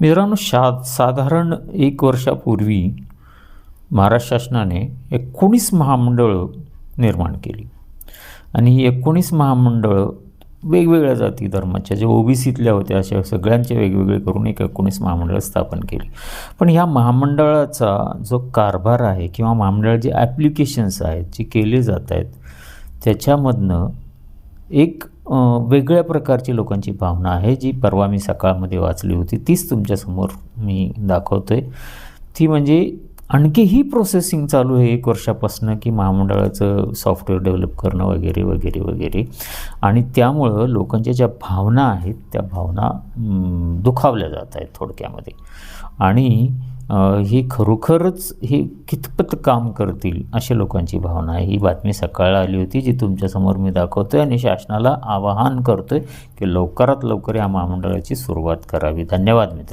मित्रांनो शा साधारण एक वर्षापूर्वी महाराष्ट्र शासनाने एकोणीस महामंडळं निर्माण केली. आणि ही एकोणीस महामंडळं वेगवेगळ्या जाती धर्माच्या जे ओबीसीतल्या होत्या अशा सगळ्यांचे वेगवेगळे करून एक एकोणीस महामंडळं स्थापन केली. पण ह्या महामंडळाचा जो कारभार आहे किंवा महामंडळ जे ॲप्लिकेशन्स आहेत जे केले जात आहेत त्याच्यामधनं एक वेगळ्या प्रकारची लोकांची भावना आहे जी परवा मी सकाळमध्ये वाचली होती तीच तुमच्यासमोर मी दाखवतो आहे ती म्हणजे आणखी ही प्रोसेसिंग चालू आहे एक वर्षापासनं की महामंडळाचं सॉफ्टवेअर डेव्हलप करणं वगैरे वगैरे वगैरे. आणि त्यामुळं लोकांच्या ज्या भावना आहेत त्या भावना दुखावल्या जात आहेत थोडक्यामध्ये. आणि ही खरोखरच हे कितपत काम करतील अशा लोकांची भावना आहे. ही बातमी सकाळ आली होती जी तुमच्यासमोर मी दाखवतो आहे आणि शासनाला आवाहन करतो आहे की लवकरात लवकर या महामंडळाची सुरुवात करावी. धन्यवाद मित्र